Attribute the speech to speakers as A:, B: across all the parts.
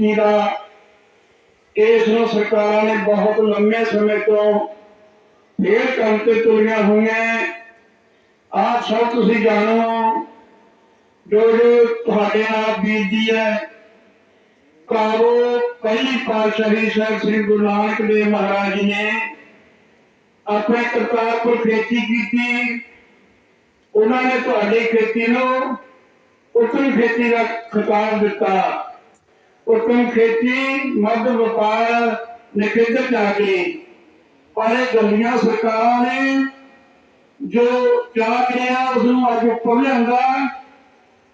A: ਨੀਤੀ ਦਾ ਇਸ ਨੂੰ ਸਰਕਾਰਾਂ ਨੇ ਬਹੁਤ ਲੰਮੇ ਸਮੇਂ ਤੋਂ ਫੇਰ ਕੰਮ ਤੇ ਤੁਲੀਆਂ ਹੋਈਆਂ ਆਪ ਸਭ ਤੁਸੀਂ ਜਾਣੋ ਜੋ ਜੋ ਤੁਹਾਡੇ ਨਾਲ ਬੀਤਦੀ ਹੈ ਕਾਰੋ ਪਹਿਲੀ ਪਾਤਸ਼ਾਹੀ ਸਾਹਿਬ ਸ੍ਰੀ ਗੁਰੂ ਨਾਨਕ ਦੇਵ ਮਹਾਰਾਜ ਜੀ ਨੇ ਆਪਣੇ ਕਰਤਾਰਪੁਰ ਖੇਤੀ ਕੀਤੀ ਉਹਨਾਂ ਨੇ ਤੁਹਾਡੀ ਖੇਤੀ ਨੂੰ ਉਤਮ ਖੇਤੀ ਦਾ ਖਿਤਾਬ ਦਿੱਤਾ ਉਤਮ ਖੇਤੀ ਮਦ ਵਪਾਰ ਨਿਖੇਧਕ ਆ ਪਰ ਇਹ ਗੱਲੀਆਂ ਸਰਕਾਰਾਂ ਨੇ ਜੋ ਚਾਹ ਰਿਹਾ ਉਸ ਨੂੰ ਅੱਜ ਉੱਪਰ ਲਿਆਂਦਾ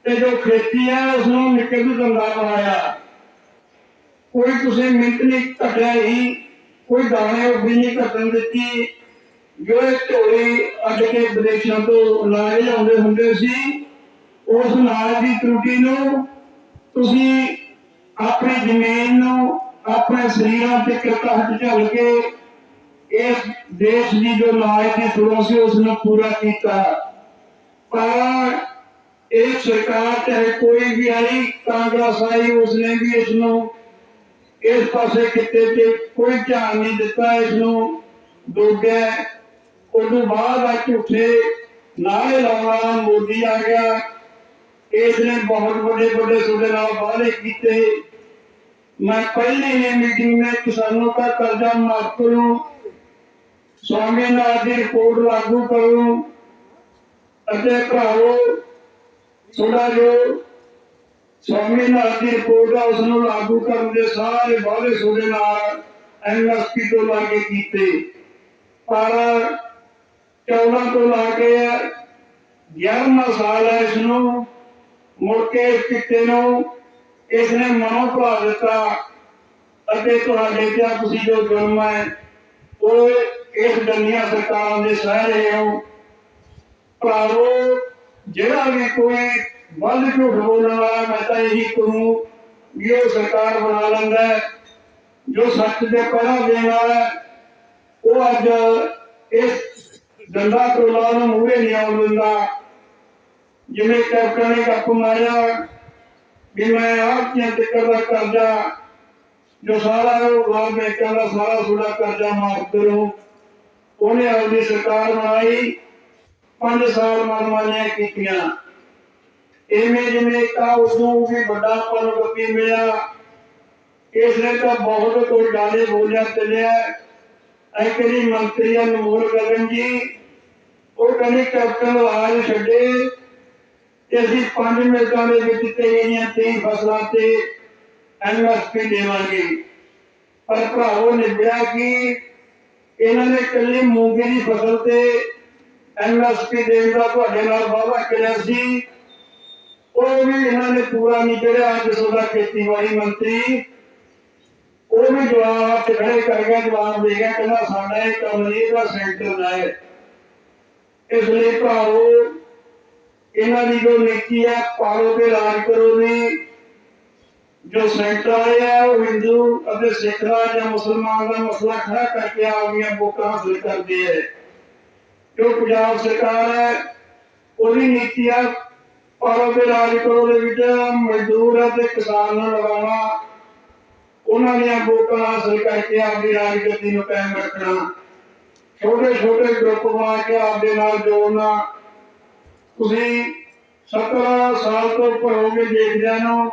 A: ਤੇ ਜੋ ਖੇਤੀ ਹੈ ਉਸ ਨੂੰ ਨਿਖੇਧਕ ਧੰਦਾ ਬਣਾਇਆ। ਕੋਈ ਤੁਸੀਂ ਮਿੰਟ ਨਹੀਂ ਘਟਿਆ ਹੀ, ਕੋਈ ਦਾਣੇ ਉਹ ਵੀ ਨਹੀਂ ਘਟਣ ਦਿੱਤੀ। ਜੋ ਇਹ ਝੋਲੀ ਅੱਡ ਕੇ ਵਿਦੇਸ਼ਾਂ ਤੋਂ ਅਨਾਜ ਲਿਆਉਂਦੇ ਹੁੰਦੇ ਸੀ, ਉਸ ਅਨਾਜ ਦੀ ਤਰੁਟੀ ਨੂੰ ਤੁਸੀਂ ਆਪਣੀ ਜ਼ਮੀਨ ਨੂੰ ਆਪਣੇ ਸਰੀਰਾਂ ਤੇ ਕਿਰਤਾ ਹੱਥ ਝੱਲ ਕੇ ਇਸ ਦੇਸ਼ ਦੀ ਜੋ ਅਨਾਜ ਦੀ ਥੋੜਾ ਸੀ, ਉਸ ਨੂੰ ਪੂਰਾ ਕੀਤਾ। ਪਰ ਇਹ ਸਰਕਾਰ ਚਾਹੇ ਕੋਈ ਵੀ ਆਈ ਕਾਂਗਰਸ ਆਈ ਉਸਨੇ ਵੀ ਇਸ ਨੂੰ ਇਸ ਪਾਸੇ ਕਿਤੇ ਤੇ ਕੋਈ ਧਿਆਨ ਨਹੀਂ ਦਿੱਤਾ, ਇਸ ਨੂੰ ਡੋਬਿਆ। ਉਦੋਂ ਬਾਅਦ ਆ ਝੂਠੇ ਨਾਰੇ ਲਾਉਣਾ ਮੋਦੀ ਆ ਗਿਆ। ਇਸ ਨੇ ਬਹੁਤ ਵੱਡੇ ਵੱਡੇ ਤੁਹਾਡੇ ਨਾਲ ਵਾਅਦੇ ਕੀਤੇ। ਮੈਂ ਪਹਿਲੇ ਹੀ ਮੀਟਿੰਗ में किसानों का कर्जा माफ करूं स्वामीनाथ ਦੀ ਰਿਪੋਰਟ ਲਾਗੂ ਕਰੂੰ ਅਤੇ ਭਰਾਵੋ ਥੋੜਾ ਜੋ ਸਵਾਮੀਨਾਥ ਦੀ ਰਿਪੋਰਟ ਆ ਉਸ ਨੂੰ ਲਾਗੂ ਕਰਨ ਦੇ ਸਾਰੇ ਵਾਅਦੇ ਤੁਹਾਡੇ ਨਾਲ ਐਮਐਸਪੀ ਤੋਂ ਲਾ ਕੇ ਕੀਤੇ ਪਰ 14 ਤੋਂ ਲਾ ਕੇ 11ਵਾਂ ਸਾਲ ਹੈ ਇਸ ਨੂੰ ਮੁੜ ਕੇ ਇਸ ਕਿੱਤੇ ਨੂੰ ਇਸ ਨੇ ਮਨੋਂ ਭਾ ਦਿੱਤਾ ਅਤੇ ਤੁਹਾਡੇ ਤੇ ਤੁਸੀਂ ਜੋ ਜੁਰਮ ਹੈ, ਉਹ ਇਸ ਦੁਨੀਆ ਸਰਕਾਰਾਂ ਦੇ ਸਹਿ ਰਹੇ ਹੋ। ਭਰਾਵੋ, ਜਿਹੜਾ ਵੀ ਕੋਈ ਵੱਧ ਝੂਠ ਬੋਲਣ ਵਾਲਾ, ਮੈਂ ਤਾਂ ਇਹੀ ਕਹੂੰ ਵੀ ਉਹ ਸਰਕਾਰ ਬਣਾ ਲੈਂਦਾ ਜੋ ਸੱਚ ਦੇ ਪਹਿਰਾ ਦੇਣ ਵਾਲਾ ਉਹ ਅੱਜ ਇਸ ਦੰਦਾ ਟੋਲਾ ਨੂੰ ਮੂਹਰੇ ਨਹੀਂ ਆਉਣ ਦਿੰਦਾ। ਜਿਵੇਂ ਕੈਪਟਨ ਨੇ ਗੱਪ ਮਾਰਿਆ ਵੀ ਮੈਂ ਆਪ ਟਿੱਕਰ ਦਾ ਕਰਜ਼ਾ, ਜੋ ਸਾਰਾ ਉਹ ਲਾਲ ਬੈਂਕਾਂ ਦਾ ਸਾਰਾ ਸੁਦਾ ਕਰਜ਼ਾ ਮਾਫ ਕਰੋ। ਉਹਨੇ ਆਪਣੀ ਸਰਕਾਰ ਬਣਾਈ, ਪੰਜ ਸਾਲ ਮਨਮਾਨੀਆਂ ਕੀਤੀਆਂ। ਐਵੇਂ ਜਿਵੇਂ ਕਾ ਉਦੋਂ ਵੀ ਵੱਡਾ ਪਨ ਬੱਪੀ ਮਿਲਿਆ ਇਸ ਨੇ ਤਾਂ ਬਹੁਤ ਕੋਈ ਗਾਲੇ ਬੋਲਿਆ ਚੱਲਿਆ। ਐ ਕਰੀ ਮੰਤਰੀ ਅਨਮੋਲ ਗਗਨ ਜੀ, ਉਹ ਕਹਿੰਦੇ ਕੈਪਟਨ ਰਾਜ ਛੱਡੇ ਤੇ ਅਸੀਂ ਪੰਜ ਮਿੰਟਾਂ ਦੇ ਵਿੱਚ ਤੇਰੀਆਂ ਤੇਈ ਫਸਲਾਂ ਤੇ ਐਮਐਸਪੀ ਦੇਵਾਂਗੇ ਪਰ ਭਰਾਵੋ ਨਿਭਿਆ ਕਿ ਇਹਨਾਂ ਨੇ ਇਕੱਲੀ ਮੂੰਗੀ ਦੀ ਫਸਲ ਤੇ ਐਮਐਸਪੀ ਦੇਣ ਦਾ ਤੁਹਾਡੇ ਨਾਲ ਵਾਅਦਾ ਕਰਿਆ ਸੀ ਉਹ ਵੀ ਇਹਨਾਂ ਨੇ ਪੂਰਾ ਨਹੀਂ ਕਰਿਆ ਅੱਜ ਤੁਹਾਡਾ ਖੇਤੀਬਾੜੀ ਮੰਤਰੀ ਉਹ ਵੀ ਜਵਾਬ ਹੱਥ ਖੜੇ ਕਰ ਗਿਆ ਜਵਾਬ ਦੇ ਗਿਆ ਕਹਿੰਦਾ ਸਾਡਾ ਇਹ ਕਮਲੀ ਦਾ ਸੈਂਟਰ ਹੈ ਇਸ ਲਈ ਭਰਾਵੋ ਇਹਨਾਂ ਦੀ ਜੋ ਨੀਤੀ ਹੈ, ਪਾਲੋ ਤੇ ਰਾਜ ਕਰੋ ਦੀ ਜੋ ਸੈਂਟਰ ਵਾਲੇ ਉਹ ਹਿੰਦੂ ਅਤੇ ਸਿੱਖ ਦਾ ਜਾਂ ਮੁਸਲਮਾਨ ਦਾ ਮਸਲਾ ਖੜਾ ਕਰਕੇ ਆਪਣੀਆਂ ਵੋਟਾਂ ਹਾਸਲ ਕਰਦੇ ਹੈ ਜੋ ਪੰਜਾਬ ਸਰਕਾਰ ਹੈ, ਉਹਦੀ ਨੀਤੀ ਆ, ਪਾਲੋ ਤੇ ਰਾਜ ਕਰੋ ਦੇ ਵਿੱਚ ਮਜ਼ਦੂਰ ਅਤੇ ਕਿਸਾਨ ਨੂੰ ਲਗਾਉਣਾ ਉਹਨਾਂ ਦੀਆਂ ਵੋਟਾਂ ਹਾਸਲ ਕਰਕੇ ਆਪਣੀ ਰਾਜਗੱਦੀ ਨੂੰ ਕਾਇਮ ਰੱਖਣਾ। ਛੋਟੇ ਛੋਟੇ ਗਰੁੱਪ ਬਣਾ ਕੇ ਆਪਦੇ ਨਾਲ ਜੋੜਨਾ। ਤੁਸੀਂ 17 ਸਾਲ ਤੋਂ ਉੱਪਰ ਹੋ ਗਏ ਦੇਖਦਿਆਂ ਨੂੰ